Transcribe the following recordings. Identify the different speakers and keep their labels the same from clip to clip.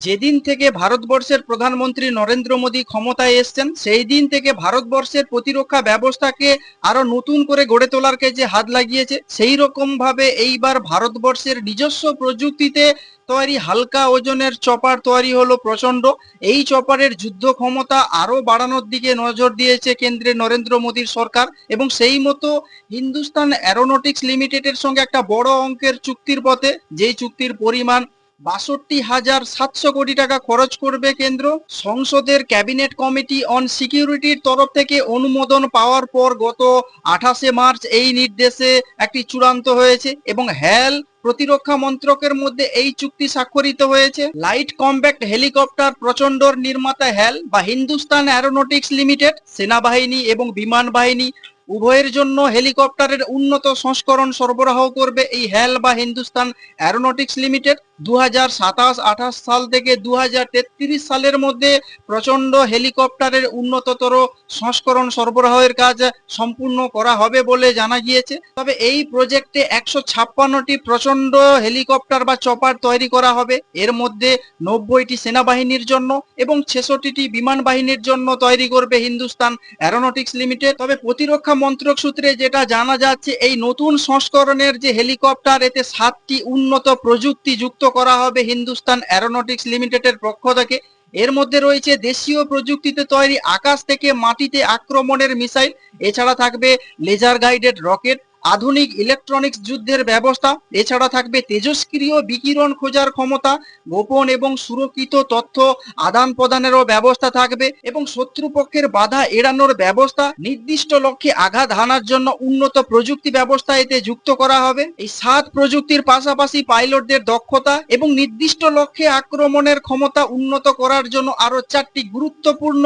Speaker 1: যেদিন থেকে ভারতবর্ষের প্রধানমন্ত্রী নরেন্দ্র মোদী ক্ষমতায় এসছেন, সেই দিন থেকে ভারতবর্ষের প্রতিরক্ষা ব্যবস্থাকে আরও নতুন করে গড়ে তোলার কাজে হাত লাগিয়েছে, সেই রকম ভাবে এইবার ভারতবর্ষের নিজস্ব প্রযুক্তিতে তৈরি হালকা ওজনের চপার তৈরি হলো প্রচণ্ড এই চপারের যুদ্ধ ক্ষমতা আরও বাড়ানোর দিকে নজর দিয়েছে কেন্দ্রে নরেন্দ্র মোদীর সরকার এবং সেই মতো হিন্দুস্তান অ্যারোনটিক্স লিমিটেডের সঙ্গে একটা বড় অঙ্কের চুক্তির পথে, যেই চুক্তির পরিমাণ বাষট্টি হাজার সাতশো কোটি টাকা খরচ করবে কেন্দ্র। সংসদের ক্যাবিনেট কমিটি অন সিকিউরিটির তরফ থেকে অনুমোদন পাওয়ার পর গত আঠাশে মার্চ এই নির্দেশে একটি চূড়ান্ত হয়েছে এবং হ্যাল প্রতিরক্ষা মন্ত্রকের মধ্যে এই চুক্তি স্বাক্ষরিত হয়েছে। লাইট কম্প্যাক্ট হেলিকপ্টার প্রচন্ডর নির্মাতা হ্যাল বা হিন্দুস্তান অ্যারোনটিক্স লিমিটেড, সেনাবাহিনী এবং বিমান বাহিনী উভয়ের জন্য হেলিকপ্টারের উন্নত সংস্করণ সরবরাহ করবে এই হেল বা হিন্দুস্তান অ্যারোনটিক্স লিমিটেড। দু হাজার সাল থেকে দু হাজার তেত্রিশ সালের মধ্যে প্রচণ্ড হেলিকপ্টারের উন্নততর সংস্করণ সরবরাহের কাজ সম্পূর্ণ করা হবে বলে জানা গিয়েছে। তবে এই প্রজেক্টে একশো ছাপ্পান্নটি প্রচণ্ড হেলিকপ্টার বা চপার তৈরি করা হবে। এর মধ্যে নব্বইটি সেনাবাহিনীর জন্য এবং ছেষট্টিটি বিমান বাহিনীর জন্য তৈরি করবে হিন্দুস্তান অ্যারোনটিক্স লিমিটেড। তবে প্রতিরক্ষা মন্ত্রক সূত্রে যেটা জানা যাচ্ছে, এই নতুন সংস্করণের যে হেলিকপ্টার, এতে সাতটি উন্নত প্রযুক্তি যুক্ত করা হবে হিন্দুস্তান অ্যারোনটিক্স লিমিটেডের পক্ষ থেকে। এর মধ্যে রয়েছে দেশীয় প্রযুক্তিতে তৈরি আকাশ থেকে মাটিতে আক্রমণের মিসাইল, এছাড়া থাকবে লেজার গাইডেড রকেট আধুনিক ইলেকট্রনিক্স যুদ্ধের ব্যবস্থা, এছাড়া থাকবে তেজস্ক্রিয় বিকিরণ খোঁজার ক্ষমতা, গোপন এবং সুরক্ষিত তথ্য আদান প্রদানেরও ব্যবস্থা থাকবে এবং শত্রুপক্ষের বাধা এড়ানোর ব্যবস্থা, নির্দিষ্ট লক্ষ্যে আঘাত হানার জন্য উন্নত প্রযুক্তি ব্যবস্থা এতে যুক্ত করা হবে। এই সাত প্রযুক্তির পাশাপাশি পাইলটদের দক্ষতা এবং নির্দিষ্ট লক্ষ্যে আক্রমণের ক্ষমতা উন্নত করার জন্য আরও চারটি গুরুত্বপূর্ণ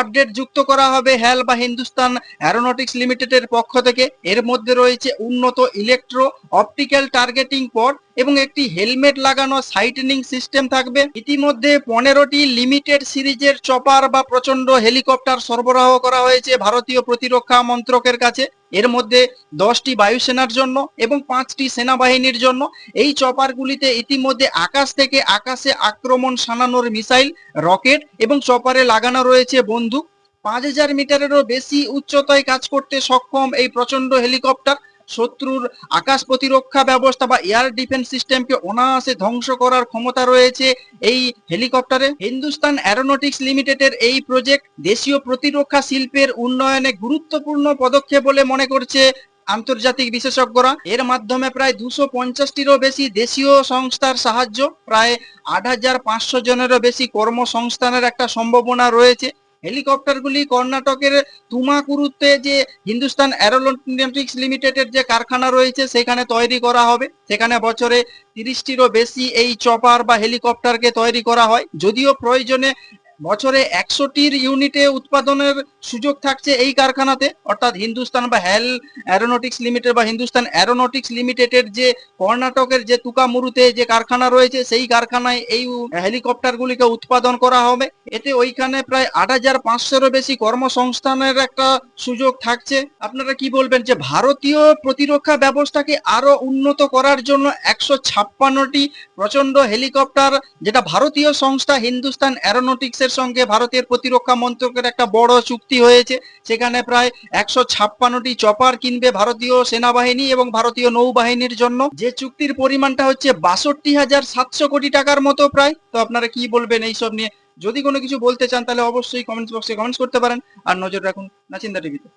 Speaker 1: আপডেট যুক্ত করা হবে হ্যাল বা হিন্দুস্তান অ্যারোনটিক্স লিমিটেডের পক্ষ থেকে। এর মধ্যে রয়েছে উন্নত ইলেকট্রো অপটিক্যাল টার্গেটিং পড এবং একটি হেলমেট লাগানো সাইটেনিং সিস্টেম থাকবে। ইতিমধ্যে পনেরোটি লিমিটেড সিরিজের চপার বা প্রচণ্ড হেলিকপ্টার সরবরাহ করা হয়েছে ভারতীয় প্রতিরক্ষা মন্ত্রকের কাছে। এর মধ্যে দশটি বায়ুসেনার জন্য এবং পাঁচটি সেনাবাহিনীর জন্য। এই চপারগুলিতে ইতিমধ্যে আকাশ থেকে আকাশে আক্রমণ শানানোর মিসাইল রকেট এবং চপারে লাগানো রয়েছে বন্দুক। পাঁচ হাজার মিটারেরও বেশি উচ্চতায় কাজ করতে সক্ষম এই প্রচণ্ড হেলিকপ্টার শত্রুর আকাশ প্রতিরক্ষা ব্যবস্থা বা এয়ার ডিফেন্স সিস্টেমকে অনায়াসে ধ্বংস করার ক্ষমতা রয়েছে এই হেলিকপ্টারে। হিন্দুস্তান অ্যারোনটিক্স লিমিটেডের এই প্রজেক্ট দেশীয় প্রতিরক্ষা শিল্পের উন্নয়নে গুরুত্বপূর্ণ পদক্ষেপ বলে মনে করছে আন্তর্জাতিক বিশেষজ্ঞরা। এর মাধ্যমে প্রায় দুশো পঞ্চাশটিরও বেশি দেশীয় সংস্থার সাহায্য, প্রায় আট হাজার পাঁচশো জনেরও বেশি কর্মসংস্থানের একটা সম্ভাবনা রয়েছে। হেলিকপ্টারগুলি কর্ণাটকের তুমাকুরুতে যে হিন্দুস্তান অ্যারোনটিক্স লিমিটেডের যে কারখানা রয়েছে, সেখানে তৈরি করা হবে। সেখানে বছরে তিরিশটিরও বেশি এই চপার বা হেলিকপ্টারকে তৈরি করা হয়। যদিও প্রয়োজনে বছরে একশোটির ইউনিটে উৎপাদনের সুযোগ থাকছে এই কারখানাতে, অর্থাৎ হিন্দুস্তান বা হেল অ্যারোনটিক্স লিমিটেড বা হিন্দুস্তান অ্যারোনটিক্স লিমিটেডের যে কর্ণাটকের যে তুকামুরুতে যে কারখানা রয়েছে, সেই কারখানায় এই হেলিকপ্টারগুলিকে উৎপাদন করা হবে। এতে ওইখানে প্রায় আট হাজার পাঁচশোরও বেশি কর্মসংস্থানের একটা সুযোগ থাকছে। আপনারা কি বলবেন যে ভারতীয় প্রতিরক্ষা ব্যবস্থাকে আরও উন্নত করার জন্য একশো ছাপ্পান্নটি প্রচণ্ড হেলিকপ্টার, যেটা ভারতীয় সংস্থা হিন্দুস্তান অ্যারোনটিক্স এর সঙ্গে ভারতের প্রতিরক্ষা মন্ত্রকের একটা বড় চুক্তি হয়েছে। সেখানে প্রায় একশো চপার কিনবে ভারতীয় সেনাবাহিনী এবং ভারতীয় নৌবাহিনীর জন্য। যে চুক্তির পরিমাণটা হচ্ছে বাষট্টি হাজার সাতশো কোটি টাকার মতো প্রায়। তো আপনারা কি বলবেন এইসব নিয়ে? যদি কোনো কিছু বলতে চান তাহলে অবশ্যই কমেন্টস বক্সে কমেন্টস করতে পারেন। আর নজর রাখুন নাচিন্দা টিভিতে।